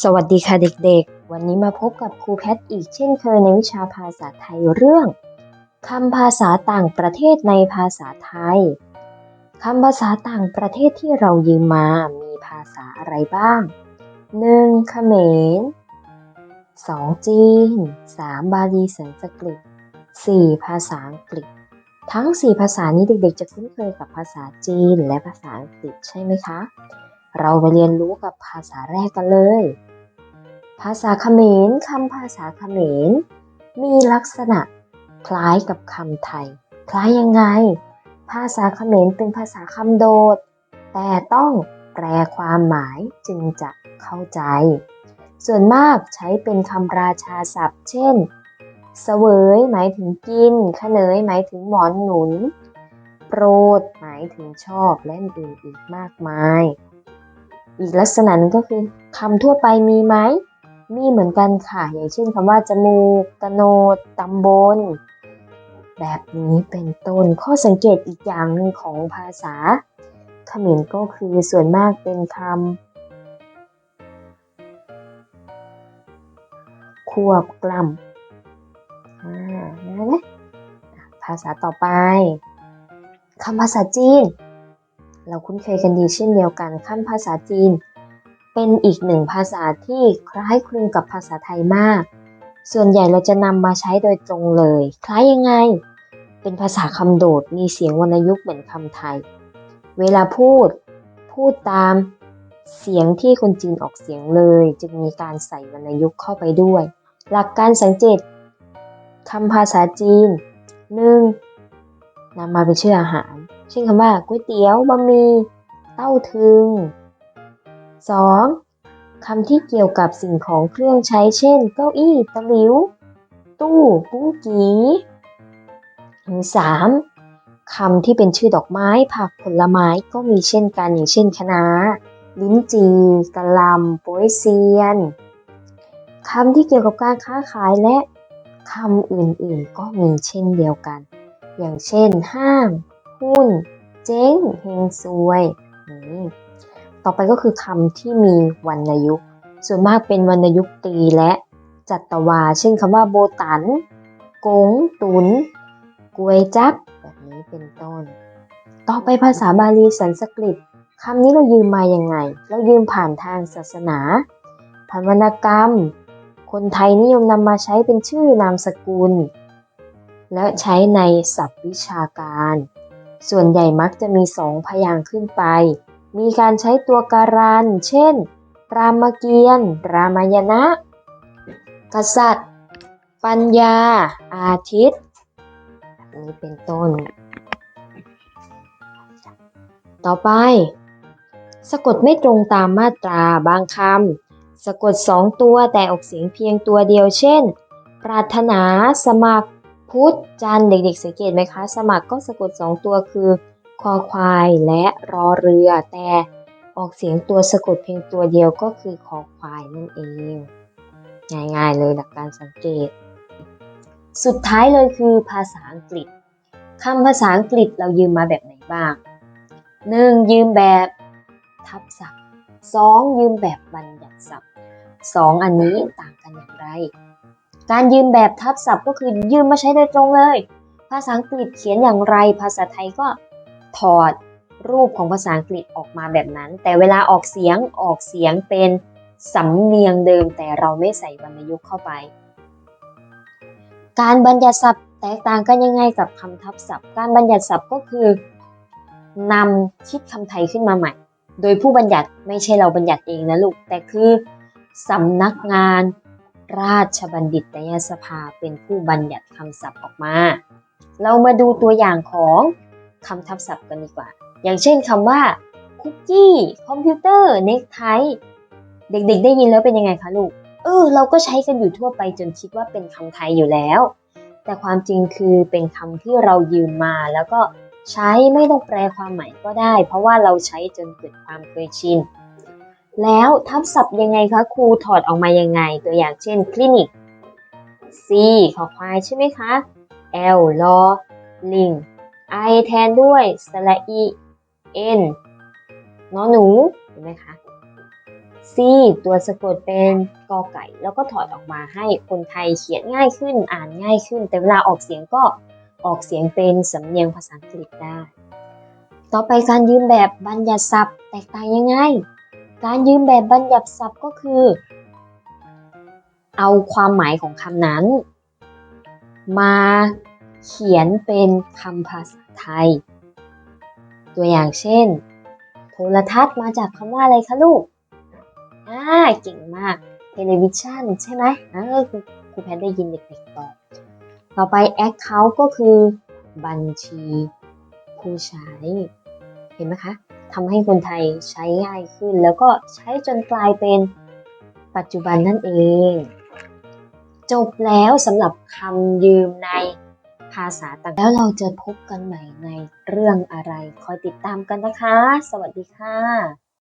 สวัสดีค่ะเด็กๆ วันนี้มาพบกับครูแพทอีกเช่นเคยในวิชาภาษาไทยเรื่องคำภาษาต่างประเทศในภาษาไทยคำภาษาต่างประเทศที่เรายืมมามีภาษาอะไรบ้าง 1. เขมร 2. จีน 3. บาลีสันสกฤต 4. ภาษาอังกฤษ ทั้ง 4 ภาษานี้เด็กๆ จะคุ้นเคยกับภาษาจีนและภาษาอังกฤษใช่ไหมคะ เราไปเรียนรู้กับภาษาแรกกันเลย ภาษาเขมรคำภาษาเขมร มีลักษณะคล้ายกับคำไทย คล้ายยังไง ภาษาเขมรเป็นภาษาคำโดด แต่ต้องแปลความหมายจึงจะเข้าใจ ส่วนมากใช้เป็นคำราชาศัพท์ เช่น เสวยหมายถึงกินขเนยหมายถึงหมอนหนุน โปรดหมายถึงชอบและอื่นอีกมากมาย อีกลักษณะหนึงก็คือคำทั่วไปมีไหม มีเหมือนกันค่ะ อย่างเช่นคำว่าจมูกตโนดตำบล แบบนี้เป็นต้นข้อสังเกตอีกอย่างหนึ่งของภาษาเขมรก็คือส่วนมากเป็นคำควบกล่ำอ่านะภาษาต่อไปคำภาษาจีน เราคุ้นเคยกันดีเช่นเดียวกันคำภาษาจีน เป็นอีกหนึ่งภาษาที่คล้ายคลึงกับภาษาไทยมาก ส่วนใหญ่เราจะนำมาใช้โดยตรงเลย คล้ายยังไง เป็นภาษาคำโดด มีเสียงวรรณยุกต์เหมือนคำไทย เวลาพูด พูดตามเสียงที่คนจีนออกเสียงเลย จึงมีการใส่วรรณยุกต์เข้าไปด้วย หลักการสังเกตคำภาษาจีน 1. นำมาเป็นชื่ออาหาร เช่นคำว่าก๋วยเตี๋ยวบะหมี่เต้าถึง 2. คำที่เกี่ยวกับสิ่งของเครื่องใช้เช่น เก้าอี้ตะลิว ตู้ปุ้งกี 3. คำที่เป็นชื่อดอกไม้ผักผลไม้ก็มีเช่นกันอย่างเช่นคะน้า ลิ้นจี่กะลำโป๊ยเซียนคำที่เกี่ยวกับการค้าขายและคำอื่นๆก็มีเช่นเดียวกัน อย่างเช่นห้าง หุ้น เจ๊งเฮงซวยนี่ ต่อไปก็คือคำที่มีวรรณยุกต์ ส่วนมากเป็นวรรณยุกต์ตีและจัตวา เช่นคำว่าโบตัน กง ตุน กวยจับแบบนี้เป็นต้น ต่อไปภาษาบาลีสันสกฤตคำนี้เรายืมมาอยังไง เรายืมผ่านทางศาสนาผ่านวรรณกรรม คนไทยนิยมนำมาใช้เป็นชื่อนามสกุล และใช้ในศัพท์วิชาการ ส่วนใหญ่มักจะมีสองพยางค์ขึ้นไป มีการใช้ตัวการัน เช่น รามเกียรติ์รามายณะ กษัตริย์ ปัญญา อาทิตย์แบบนี้เป็นต้น ต่อไป สะกดไม่ตรงตามมาตราบางคำสะกดสองตัวแต่ออกเสียงเพียงตัวเดียว เช่น ปรารถนาสมัครพุทธจันเด็กๆสังเกตไหมคะ สมัครก็สะกดสองตัวคือ คอควายและรอเรือ แต่ออกเสียงตัวสะกดเพียงตัวเดียวก็คือคอควายนั่นเอง ง่ายๆเลยหลักการสังเกต สุดท้ายเลยคือภาษาอังกฤษคำภาษาอังกฤษเรายืมมาแบบไหนบ้าง 1. ยืมแบบทับศัพท์ 2. ยืมแบบบัญญัติศัพท์ 2 อันนี้ต่างกันอย่างไร การยืมแบบทับศัพท์ก็คือยืมมาใช้โดยตรงเลย ภาษาอังกฤษเขียนอย่างไร ภาษาไทยก็ ถอดรูปของภาษาอังกฤษออกมาแบบนั้น แต่เวลาออกเสียงออกเสียงเป็นสำเนียงเดิม แต่เราไม่ใส่วรรณยุกต์เข้าไป การบัญญัติศัพท์แตกต่างกันยังไงกับคำทับศัพท์ การบัญญัติศัพท์ก็คือนำคิดคำไทยขึ้นมาใหม่ โดยผู้บัญญัติไม่ใช่เราบัญญัติเองนะลูก แต่คือสำนักงานราชบัณฑิตยสภาเป็นผู้บัญญัติคำศัพท์ออกมา เรามาดูตัวอย่างของ คำทับศัพท์กันดีกว่า อย่างเช่นคำว่าคุกกี้คอมพิวเตอร์เน็กไทเด็กๆ ได้ยินแล้วเป็นยังไงคะลูก เออ เราก็ใช้กันอยู่ทั่วไปจนคิดว่าเป็นคำไทยอยู่แล้ว แต่ความจริงคือเป็นคำที่เรายืมมาแล้วก็ใช้ไม่ต้องแปลความหมายก็ได้ เพราะว่าเราใช้จนเกิดความเคยชิน แล้วทับศัพท์ยังไงคะครูถอดออกมายังไง ตัวอย่างเช่นคลินิก C ขอควายใช่ไหมคะ L ลอลิง I แทนด้วยสระอี N นอหนูเห็นไหมคะ C ตัวสะกดเป็นกอไก่ แล้วก็ถอดออกมาให้คนไทยเขียนง่ายขึ้นอ่านง่ายขึ้น แต่เวลาออกเสียงก็ออกเสียงเป็นสำเนียงภาษาอังกฤษได้ ต่อไปการยืมแบบบัญญัติศัพท์แตกต่างยังไง การยืมแบบบัญญัติศัพท์ก็คือ เอาความหมายของคำนั้น มา เขียนเป็นคำภาษาไทย ตัวอย่างเช่น โทรทัศน์มาจากคำว่าอะไรคะลูก อ่า เก่งมากเทเลวิชันใช่ไหมอ่าครูครูแพทได้ยินเด็กๆตอบต่อไป Account ก็คือบัญชีผู้ใช้ เห็นไหมคะทำให้คนไทยใช้ง่ายขึ้น แล้วก็ใช้จนกลายเป็นปัจจุบันนั่นเอง จบแล้วสำหรับคำยืมใน ภาษาต่างแล้วเราจะพบกันใหม่ในเรื่องอะไร คอยติดตามกันนะคะ สวัสดีค่ะ